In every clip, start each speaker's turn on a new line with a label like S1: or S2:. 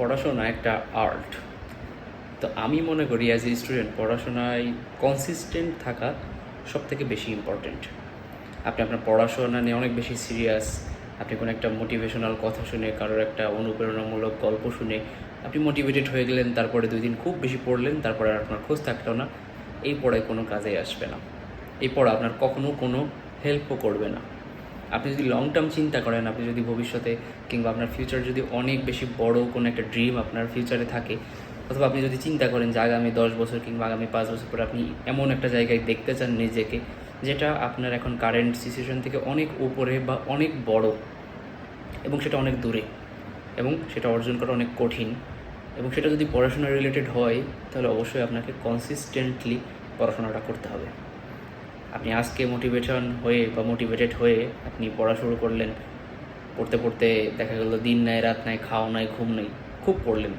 S1: পড়াশোনা একটা আর্ট তো আমি মনে করি অ্যাজ এ স্টুডেন্ট পড়াশোনায় কনসিস্টেন্ট থাকা সব থেকে বেশি ইম্পর্ট্যান্ট আপনি আপনার পড়াশোনা নিয়ে অনেক বেশি সিরিয়াস আপনি কোনো একটা মোটিভেশনাল কথা শুনে, কারোর একটা অনুপ্রেরণামূলক গল্প শুনে আপনি মোটিভেটেড হয়ে গেলেন, তারপরে দুই দিন খুব বেশি পড়লেন, তারপরে আর আপনার খোঁজ থাকল না, এই পড়ায় কোনো কাজে আসবে না। এই পড়া আপনার কখনো কোনো হেল্পও করবে না। আপনি যদি লং টার্ম চিন্তা করেন, আপনি যদি ভবিষ্যতে কিংবা আপনার ফিউচার যদি অনেক বেশি বড় কোনো একটা ড্রিম আপনার ফিউচারে থাকে, অথবা আপনি যদি চিন্তা করেন যে আগামী দশ বছর কিংবা আগামী পাঁচ বছর পরে আপনি এমন একটা জায়গায় দেখতে চান নিজেকে, যেটা আপনার এখন কারেন্ট সিচুয়েশন থেকে অনেক উপরে বা অনেক বড় এবং সেটা অনেক দূরে এবং সেটা অর্জন করা অনেক কঠিন এবং সেটা যদি পড়াশোনা রিলেটেড হয়, তাহলে অবশ্যই আপনাকে কনসিস্টেন্টলি পড়াশোনাটা করতে হবে। আপনি আজকে মোটিভেশন হয়ে বা মোটিভেটেড হয়ে আপনি পড়া শুরু করলেন, পড়তে পড়তে দেখা গেল দিন নাই, রাত নাই, খাওয়া নাই, ঘুম নাই, খুব পড়লেন।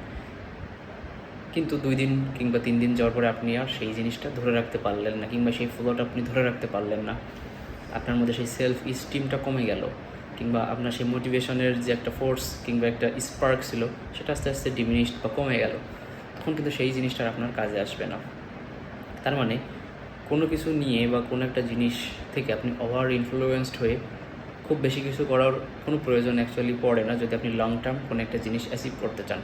S1: কিন্তু দুই দিন কিংবা তিন দিন যাওয়ার পরে আপনি আর সেই জিনিসটা ধরে রাখতে পারলেন না কিংবা সেই ফ্লোটা আপনি ধরে রাখতে পারলেন না। আপনার মধ্যে সেই সেলফ স্টিমটা কমে গেল কিংবা আপনার সেই মোটিভেশনের যে একটা ফোর্স কিংবা একটা স্পার্ক ছিল, সেটা আস্তে আস্তে ডিমিনিশড বা কমে গেল। তখন কিন্তু সেই জিনিসটা আপনার কাজে আসবে না। তার মানে কোনো কিছু নিয়ে বা কোনো একটা জিনিস থেকে আপনি ওভার ইনফ্লুয়েসড হয়ে খুব বেশি কিছু করার কোনো প্রয়োজন অ্যাকচুয়ালি পড়ে না যদি আপনি লং টার্ম কোনো একটা জিনিস অ্যাচিভ করতে চান।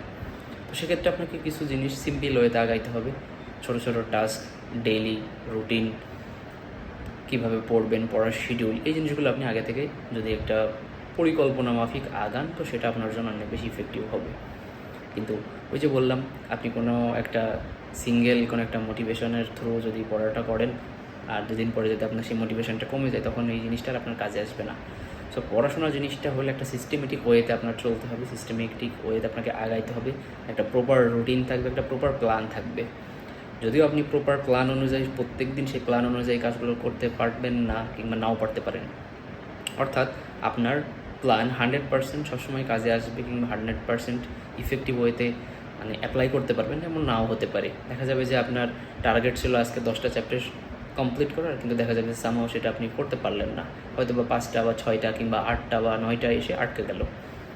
S1: তো সেক্ষেত্রে আপনাকে কিছু জিনিস সিম্পল ওয়েতে আগাইতে হবে। ছোটো ছোটো টাস্ক ডেইলি রুটিন কীভাবে পড়বেন, পড়ার শিডিউল এই জিনিসগুলো আপনি আগে থেকে যদি একটা পরিকল্পনা মাফিক আগান, তো সেটা আপনার জন্য অনেক বেশি ইফেক্টিভ হবে। কিন্তু ওই যে বললাম, আপনি কোনো একটা সিঙ্গেল কোনো একটা মোটিভেশনের থ্রু যদি পড়াটা করেন, আর দুদিন পরে যদি আপনার সেই মোটিভেশনটা কমে যায়, তখন এই জিনিসটা আপনার কাজে আসবে না। সো পড়াশোনা জিনিসটা হলে একটা সিস্টেমেটিক ওয়েতে আপনার চলতে হবে সিস্টেমেটিক ওয়েতে আপনাকে আগাইতে হবে, একটা প্রপার রুটিন থাকবে, একটা প্রপার প্ল্যান থাকবে। যদিও আপনি প্রপার প্ল্যান অনুযায়ী প্রত্যেক দিন সেই প্ল্যান অনুযায়ী কাজগুলো করতে পারবেন না, কিংবা নাও পারতে পারেন। অর্থাৎ আপনার প্ল্যান হান্ড্রেড পার্সেন্ট সবসময় কাজে আসবে কিংবা হান্ড্রেড পার্সেন্ট ইফেক্টিভ ওয়েতে মানে অ্যাপ্লাই করতে পারবেন, এমন নাও হতে পারে। দেখা যাবে যে আপনার টার্গেট ছিল আজকে দশটা চ্যাপ্টার কমপ্লিট করার, কিন্তু দেখা যাবে যে সামাও সেটা আপনি করতে পারলেন না। হয়তো বা পাঁচটা বা ছয়টা কিংবা আটটা বা নয়টা এসে আটকে গেল।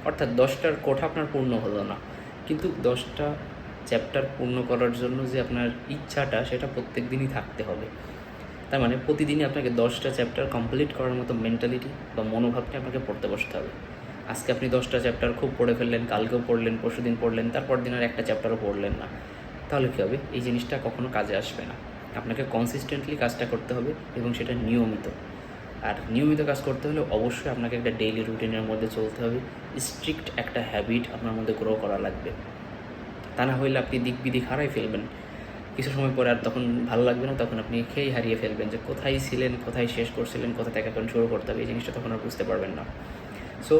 S1: অর্থাৎ দশটার কোঠা আপনার পূর্ণ হলো না। কিন্তু দশটা চ্যাপ্টার পূর্ণ করার জন্য যে আপনার ইচ্ছাটা, সেটা প্রত্যেক দিনই থাকতে হবে। তার মানে প্রতিদিনই আপনাকে দশটা চ্যাপ্টার কমপ্লিট করার মতো মেন্টালিটি বা মনোভাবটা আপনাকে পড়তে বসতে হবে। আজকে আপনি দশটা চ্যাপ্টার খুব পড়ে ফেললেন, কালকেও পড়লেন, পরশুদিন পড়লেন, তারপর দিন আর একটা চ্যাপ্টারও পড়লেন না। তাহলে কী হবে? এই জিনিসটা কখনো কাজে আসবে না। আপনাকে কনসিস্টেন্টলি কাজটা করতে হবে এবং সেটা নিয়মিত। আর নিয়মিত কাজ করতে হলে অবশ্যই আপনাকে একটা ডেইলি রুটিনের মধ্যে চলতে হবে। স্ট্রিক্ট একটা হ্যাবিট আপনার মধ্যে গ্রো করা লাগবে। তা না হইলে আপনি দিক বিদিক হারাই ফেলবেন। কিছু সময় পরে আর তখন ভালো লাগবে না, তখন আপনি খেয়েই হারিয়ে ফেলবেন যে কোথায় ছিলেন, কোথায় শেষ করছিলেন কোথা থেকে এখন শুরু করতে হবে, এই জিনিসটা তখন আর বুঝতে পারবেন না। সো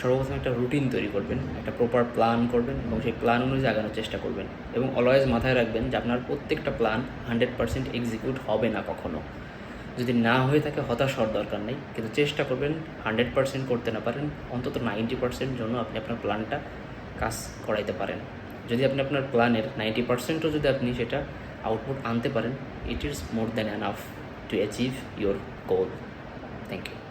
S1: সর্বপ্রথম একটা রুটিন তৈরি করবেন, একটা প্রপার প্ল্যান করবেন এবং সেই প্ল্যান অনুযায়ী আগানোর চেষ্টা করবেন এবং অলওয়েজ মাথায় রাখবেন যে আপনার প্রত্যেকটা প্ল্যান হান্ড্রেড পার্সেন্ট এক্সিকিউট হবে না কখনো। যদি না হয়ে থাকে হতাশ হওয়ার দরকার নেই, কিন্তু চেষ্টা করবেন হান্ড্রেড পার্সেন্ট করতে না পারেন, অন্তত নাইনটি পার্সেন্ট জন্য আপনি আপনার প্ল্যানটা কাজ করাইতে পারেন। যদি আপনি আপনার প্ল্যানের নাইনটি পার্সেন্টও যদি আপনি সেটা আউটপুট আনতে পারেন it is more than enough to achieve your goal thank you